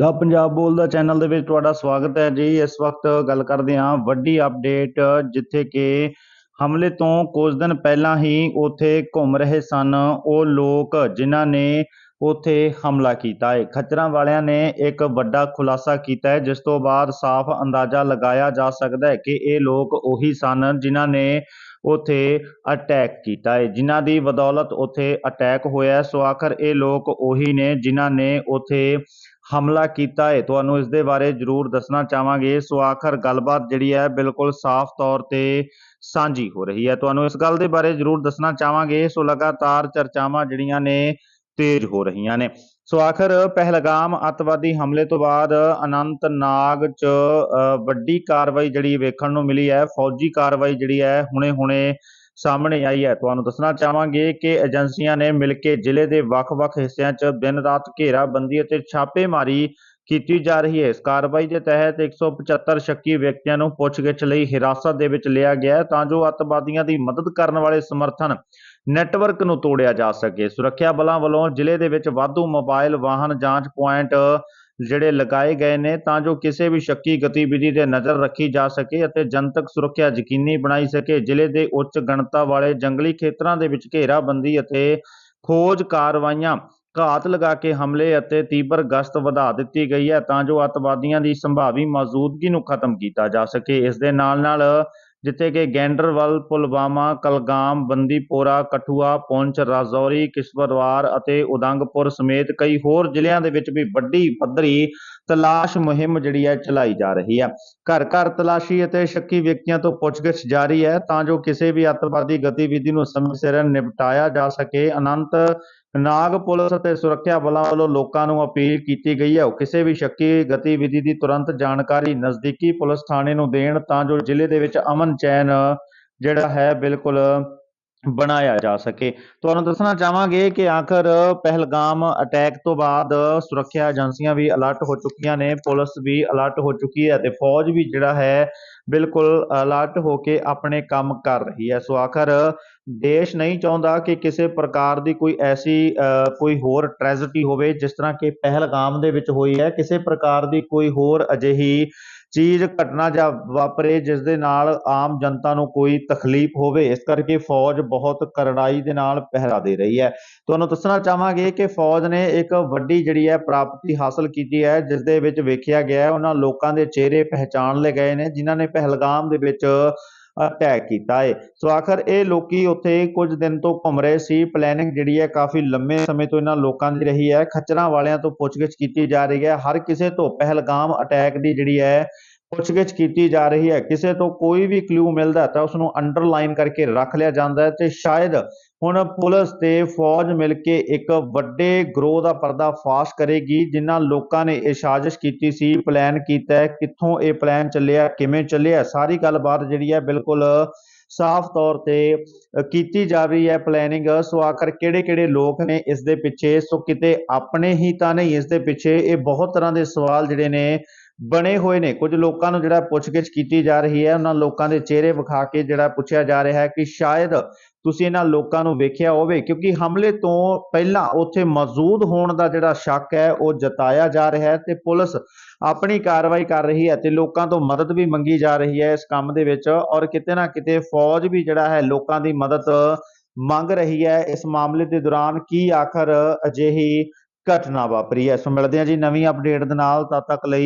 ਦਾ ਪੰਜਾਬ ਬੋਲ ਦਾ ਚੈਨਲ ਦੇ ਵਿੱਚ ਤੁਹਾਡਾ ਸਵਾਗਤ ਹੈ ਜੀ। ਇਸ ਵਕਤ ਗੱਲ ਕਰਦੇ ਹਾਂ ਵੱਡੀ ਅਪਡੇਟ ਜਿੱਥੇ ਕਿ ਹਮਲੇ ਤੋਂ ਕੁਝ ਦਿਨ ਪਹਿਲਾਂ ਹੀ ਉੱਥੇ ਘੁੰਮ ਰਹੇ ਸਨ ਉਹ ਲੋਕ ਜਿਨ੍ਹਾਂ ਨੇ ਉੱਥੇ ਹਮਲਾ ਕੀਤਾ ਹੈ। ਖੱਚਰਾਂ ਵਾਲਿਆਂ ਨੇ ਇੱਕ ਵੱਡਾ ਖੁਲਾਸਾ ਕੀਤਾ ਹੈ, ਜਿਸ ਤੋਂ ਬਾਅਦ ਸਾਫ਼ ਅੰਦਾਜ਼ਾ ਲਗਾਇਆ ਜਾ ਸਕਦਾ ਹੈ ਕਿ ਇਹ ਲੋਕ ਉਹੀ ਸਨ ਜਿਨ੍ਹਾਂ ਨੇ ਉੱਥੇ ਅਟੈਕ ਕੀਤਾ ਹੈ। ਜਿਨ੍ਹਾਂ ਦੀ ਬਦੌਲਤ ਉੱਥੇ ਅਟੈਕ ਹੋਇਆ ਸੋ ਆਖਰ ਇਹ ਲੋਕ ਉਹੀ ਨੇ ਜਿਨ੍ਹਾਂ ਨੇ ਉੱਥੇ ਹਮਲਾ ਕੀਤਾ ਹੈ। ਤੁਹਾਨੂੰ ਇਸ ਦੇ ਬਾਰੇ ਜ਼ਰੂਰ ਦੱਸਣਾ ਚਾਹਾਂਗੇ। ਸੋ ਆਖਰ ਗੱਲਬਾਤ ਜਿਹੜੀ ਹੈ ਬਿਲਕੁਲ ਸਾਫ਼ ਤੌਰ ਤੇ ਸਾਂਝੀ ਹੋ ਰਹੀ ਹੈ। ਤੁਹਾਨੂੰ ਇਸ ਗੱਲ ਦੇ ਬਾਰੇ ਜ਼ਰੂਰ ਦੱਸਣਾ ਚਾਹਾਂਗੇ। ਸੋ ਲਗਾਤਾਰ ਚਰਚਾਵਾਂ ਜਿਹੜੀਆਂ ਨੇ ਤੇਜ਼ ਹੋ ਰਹੀਆਂ ਨੇ। ਸੋ ਆਖਰ ਪਹਿਲਗਾਮ ਅੱਤਵਾਦੀ ਹਮਲੇ ਤੋਂ ਬਾਅਦ ਅਨੰਤਨਾਗ ਚ ਅ, ਵੱਡੀ ਕਾਰਵਾਈ ਜਿਹੜੀ ਵੇਖਣ ਨੂੰ ਮਿਲੀ ਹੈ। ਫੌਜੀ ਕਾਰਵਾਈ ਜਿਹੜੀ ਹੈ ਹੁਣੇ-ਹੁਣੇ ਸਾਹਮਣੇ ਆਈ ਹੈ। ਤੁਹਾਨੂੰ ਦੱਸਣਾ ਚਾਹਾਂਗੇ ਕਿ ਏਜੰਸੀਆਂ ਨੇ ਮਿਲ ਕੇ ਜ਼ਿਲ੍ਹੇ ਦੇ ਵੱਖ-ਵੱਖ ਹਿੱਸਿਆਂ 'ਚ ਦਿਨ ਰਾਤ ਘੇਰਾਬੰਦੀ ਅਤੇ ਛਾਪੇਮਾਰੀ ਕੀਤੀ ਜਾ ਰਹੀ ਹੈ। ਇਸ ਕਾਰਵਾਈ ਦੇ ਤਹਿਤ 175 ਸ਼ੱਕੀ ਵਿਅਕਤੀਆਂ ਨੂੰ ਪੁੱਛਗਿੱਛ ਲਈ ਹਿਰਾਸਤ ਦੇ ਵਿੱਚ ਲਿਆ ਗਿਆ ਤਾਂ ਜੋ ਅੱਤਵਾਦੀਆਂ ਦੀ ਮਦਦ ਕਰਨ ਵਾਲੇ ਸਮਰਥਨ ਨੈਟਵਰਕ ਨੂੰ ਤੋੜਿਆ ਜਾ ਸਕੇ। ਸੁਰੱਖਿਆ ਬਲਾਂ ਵੱਲੋਂ ਜ਼ਿਲ੍ਹੇ ਦੇ ਵਿੱਚ ਵਾਧੂ ਮੋਬਾਈਲ ਵਾਹਨ ਜਾਂਚ ਪੁਆਇੰਟ ਜਿਹੜੇ ਲਗਾਏ ਗਏ ਨੇ, ਤਾਂ ਜੋ ਕਿਸੇ ਵੀ ਸ਼ੱਕੀ ਗਤੀਵਿਧੀ ਤੇ ਨਜ਼ਰ ਰੱਖੀ ਜਾ ਸਕੇ ਅਤੇ ਜਨਤਕ ਸੁਰੱਖਿਆ ਯਕੀਨੀ ਬਣਾਈ ਸਕੇ। ਜ਼ਿਲ੍ਹੇ ਦੇ ਉੱਚ ਗਣਤਾ ਵਾਲੇ ਜੰਗਲੀ ਖੇਤਰਾਂ ਦੇ ਵਿੱਚ ਘੇਰਾਬੰਦੀ ਅਤੇ ਖੋਜ ਕਾਰਵਾਈਆਂ, ਘਾਤ ਲਗਾ ਕੇ ਹਮਲੇ ਅਤੇ ਤੀਬਰ ਗਸ਼ਤ ਵਧਾ ਦਿੱਤੀ ਗਈ ਹੈ ਤਾਂ ਜੋ ਅੱਤਵਾਦੀਆਂ ਦੀ ਸੰਭਾਵੀ ਮੌਜੂਦਗੀ ਨੂੰ ਖਤਮ ਕੀਤਾ ਜਾ ਸਕੇ। ਇਸ ਦੇ ਨਾਲ ਨਾਲ ਜਿੱਥੇ ਕਿ ਗੈਂਡਰਵਲ, ਪੁਲਵਾਮਾ, ਕਲਗਾਮ, ਬੰਦੀਪੋਰਾ, ਕਠੂਆ, ਪੁੰਛ, ਰਾਜੌਰੀ, ਕਿਸਵਰਵਾਰ ਅਤੇ ਉਦੰਗਪੁਰ ਸਮੇਤ ਕਈ ਹੋਰ ਜ਼ਿਲ੍ਹਿਆਂ ਦੇ ਵਿੱਚ ਵੀ ਵੱਡੀ ਪੱਧਰੀ ਤਲਾਸ਼ ਮੁਹਿੰਮ ਜਿਹੜੀ ਹੈ ਚਲਾਈ ਜਾ ਰਹੀ ਹੈ। ਘਰ ਘਰ ਤਲਾਸ਼ੀ ਅਤੇ ਸ਼ੱਕੀ ਵਿਅਕਤੀਆਂ ਤੋਂ ਪੁੱਛਗਿੱਛ ਜਾਰੀ ਹੈ ਤਾਂ ਜੋ ਕਿਸੇ ਵੀ ਅੱਤਵਾਦੀ ਗਤੀਵਿਧੀ ਨੂੰ ਸਮੇਂ ਸਿਰ ਨਿਪਟਾਇਆ ਜਾ ਸਕੇ। ਅਨੰਤ ਨਾਗ ਪੁਲਿਸ ਅਤੇ ਸੁਰੱਖਿਆ ਬਲਾਂ ਵੱਲੋਂ ਲੋਕਾਂ ਨੂੰ ਅਪੀਲ ਕੀਤੀ ਗਈ ਹੈ। ਉਹ ਕਿਸੇ ਵੀ ਸ਼ੱਕੀ ਗਤੀਵਿਧੀ ਦੀ ਤੁਰੰਤ ਜਾਣਕਾਰੀ ਨਜ਼ਦੀਕੀ ਪੁਲਿਸ ਥਾਣੇ ਨੂੰ ਦੇਣ ਤਾਂ ਜੋ ਜ਼ਿਲ੍ਹੇ ਦੇ ਵਿੱਚ ਅਮਨ ਚੈਨ ਜਿਹੜਾ ਹੈ ਬਿਲਕੁਲ ਬਣਾਇਆ ਜਾ ਸਕੇ। ਤੁਹਾਨੂੰ ਦੱਸਣਾ ਚਾਹਾਂਗੇ ਕਿ ਆਖਰ ਪਹਿਲਗਾਮ ਅਟੈਕ ਤੋਂ ਬਾਅਦ ਸੁਰੱਖਿਆ ਏਜੰਸੀਆਂ ਵੀ ਅਲਰਟ ਹੋ ਚੁੱਕੀਆਂ ਨੇ ਪੁਲਿਸ ਵੀ ਅਲਰਟ ਹੋ ਚੁੱਕੀ ਹੈ ਤੇ ਫੌਜ ਵੀ ਜਿਹੜਾ ਹੈ ਬਿਲਕੁਲ ਅਲਰਟ ਹੋ ਕੇ ਆਪਣੇ ਕੰਮ ਕਰ ਰਹੀ ਹੈ। ਸੋ ਆਖਰ ਦੇਸ਼ ਨਹੀਂ ਚਾਹੁੰਦਾ ਕਿ ਕਿਸੇ ਪ੍ਰਕਾਰ ਦੀ ਕੋਈ ਐਸੀ ਅ, ਕੋਈ ਹੋਰ ਟ੍ਰੈਜਡੀ ਹੋਵੇ ਜਿਸ ਤਰ੍ਹਾਂ ਕਿ ਪਹਿਲਗਾਮ ਦੇ ਵਿੱਚ ਹੋਈ ਹੈ ਕਿਸੇ ਪ੍ਰਕਾਰ ਦੀ ਕੋਈ ਹੋਰ ਅਜਿਹੀ ਚੀਜ਼, ਘਟਨਾ ਜਾਂ ਵਾਪਰੇ ਜਿਸ ਦੇ ਨਾਲ ਆਮ ਜਨਤਾ ਨੂੰ ਕੋਈ ਤਕਲੀਫ ਹੋਵੇ, ਇਸ ਕਰਕੇ ਫੌਜ ਬਹੁਤ ਕਰੜਾਈ ਦੇ ਨਾਲ ਪਹਿਰਾ ਦੇ ਰਹੀ ਹੈ। ਤੁਹਾਨੂੰ ਦੱਸਣਾ ਚਾਹਾਂਗੇ ਕਿ ਫੌਜ ਨੇ ਇੱਕ ਵੱਡੀ ਜਿਹੜੀ ਹੈ ਪ੍ਰਾਪਤੀ ਹਾਸਲ ਕੀਤੀ ਹੈ ਜਿਸ ਦੇ ਵਿੱਚ ਵੇਖਿਆ ਗਿਆ ਉਹਨਾਂ ਲੋਕਾਂ ਦੇ ਚਿਹਰੇ ਪਹਿਚਾਣ ਲਏ ਗਏ ਨੇ, ਜਿਨ੍ਹਾਂ ਨੇ ਪਹਿਲਗਾਮ ਦੇ ਵਿੱਚ ਅਟੈਕ ਕੀਤਾ ਹੈ ਸੋ ਆਖਰ ਇਹ ਲੋਕੀ ਉੱਥੇ ਕੁਝ ਦਿਨ ਤੋਂ ਘੁੰਮ ਰਹੇ ਸੀ। ਪਲੈਨਿੰਗ ਜਿਹੜੀ ਹੈ ਕਾਫੀ ਲੰਮੇ ਸਮੇਂ ਤੋਂ ਇਹਨਾਂ ਲੋਕਾਂ ਦੀ ਰਹੀ ਹੈ। ਖੱਚਰਾਂ ਵਾਲਿਆਂ ਤੋਂ ਪੁੱਛਗਿੱਛ ਕੀਤੀ ਜਾ ਰਹੀ ਹੈ। ਹਰ ਕਿਸੇ ਤੋਂ ਪਹਿਲਗਾਮ ਅਟੈਕ ਦੀ ਜਿਹੜੀ ਹੈ ਪੁੱਛਗਿੱਛ ਕੀਤੀ ਜਾ ਰਹੀ ਹੈ। ਕਿਸੇ ਤੋਂ ਕੋਈ ਵੀ ਕਲੂ ਮਿਲਦਾ ਤਾਂ ਉਸ ਨੂੰ ਅੰਡਰਲਾਈਨ ਕਰਕੇ ਰੱਖ ਲਿਆ ਜਾਂਦਾ ਹੈ ਤੇ ਸ਼ਾਇਦ ਹੁਣ ਪੁਲਿਸ ਤੇ ਫੌਜ ਮਿਲ ਕੇ ਇੱਕ ਵੱਡੇ ਗਰੋਹ ਦਾ ਪਰਦਾ ਫਾਸ਼ ਕਰੇਗੀ, ਜਿਨ੍ਹਾਂ ਲੋਕਾਂ ਨੇ ਇਹ ਸਾਜ਼ਿਸ਼ ਕੀਤੀ ਸੀ ਪਲਾਨ ਕੀਤਾ ਕਿੱਥੋਂ ਇਹ ਪਲਾਨ ਚੱਲਿਆ, ਕਿਵੇਂ ਚੱਲਿਆ, ਸਾਰੀ ਗੱਲਬਾਤ ਜਿਹੜੀ ਹੈ ਬਿਲਕੁਲ ਸਾਫ਼ ਤੌਰ ਤੇ ਕੀਤੀ ਜਾ ਰਹੀ ਹੈ ਪਲੈਨਿੰਗ ਸੋ ਆਖਰ ਕਿਹੜੇ ਕਿਹੜੇ ਲੋਕ ਨੇ ਇਸ ਦੇ ਪਿੱਛੇ? ਸੋ ਕਿਤੇ ਆਪਣੇ ਹੀ ਤਾਂ ਨਹੀਂ, ਇਸ ਦੇ ਪਿੱਛੇ ਇਹ ਬਹੁਤ ਤਰ੍ਹਾਂ ਦੇ ਸਵਾਲ ਜਿਹੜੇ ਨੇ ਬਣੇ ਹੋਏ ਨੇ। ਕੁਝ ਲੋਕਾਂ ਨੂੰ ਜਿਹੜਾ ਪੁੱਛਗਿੱਛ ਕੀਤੀ ਜਾ ਰਹੀ ਹੈ, ਉਹਨਾਂ ਲੋਕਾਂ ਦੇ ਚਿਹਰੇ ਵਿਖਾ ਕੇ ਜਿਹੜਾ ਪੁੱਛਿਆ ਜਾ ਰਿਹਾ ਹੈ ਕਿ ਸ਼ਾਇਦ ਤੁਸੀਂ ਇਹਨਾਂ ਲੋਕਾਂ ਨੂੰ ਵੇਖਿਆ ਹੋਵੇ, ਕਿਉਂਕਿ ਹਮਲੇ ਤੋਂ ਪਹਿਲਾਂ ਉੱਥੇ ਮੌਜੂਦ ਹੋਣ ਦਾ ਜਿਹੜਾ ਸ਼ੱਕ ਹੈ, ਉਹ ਜਤਾਇਆ ਜਾ ਰਿਹਾ ਹੈ ਤੇ ਪੁਲਿਸ ਆਪਣੀ ਕਾਰਵਾਈ ਕਰ ਰਹੀ ਹੈ ਤੇ ਲੋਕਾਂ ਤੋਂ ਮਦਦ ਵੀ ਮੰਗੀ ਜਾ ਰਹੀ ਹੈ ਇਸ ਕੰਮ ਦੇ ਵਿੱਚ ਔਰ ਕਿਤੇ ਨਾ ਕਿਤੇ ਫੌਜ ਵੀ ਜਿਹੜਾ ਹੈ ਲੋਕਾਂ ਦੀ ਮਦਦ ਮੰਗ ਰਹੀ ਹੈ। ਇਸ ਮਾਮਲੇ ਦੇ ਦੌਰਾਨ ਕੀ ਆਖਰ ਅਜਿਹੀ ਘਟਨਾ ਵਾਪਰੀ ਹੈ? ਸੋ ਮਿਲਦੇ ਹਾਂ ਜੀ ਨਵੀਂ ਅਪਡੇਟ ਦੇ ਨਾਲ। ਤਦ ਤੱਕ ਲਈ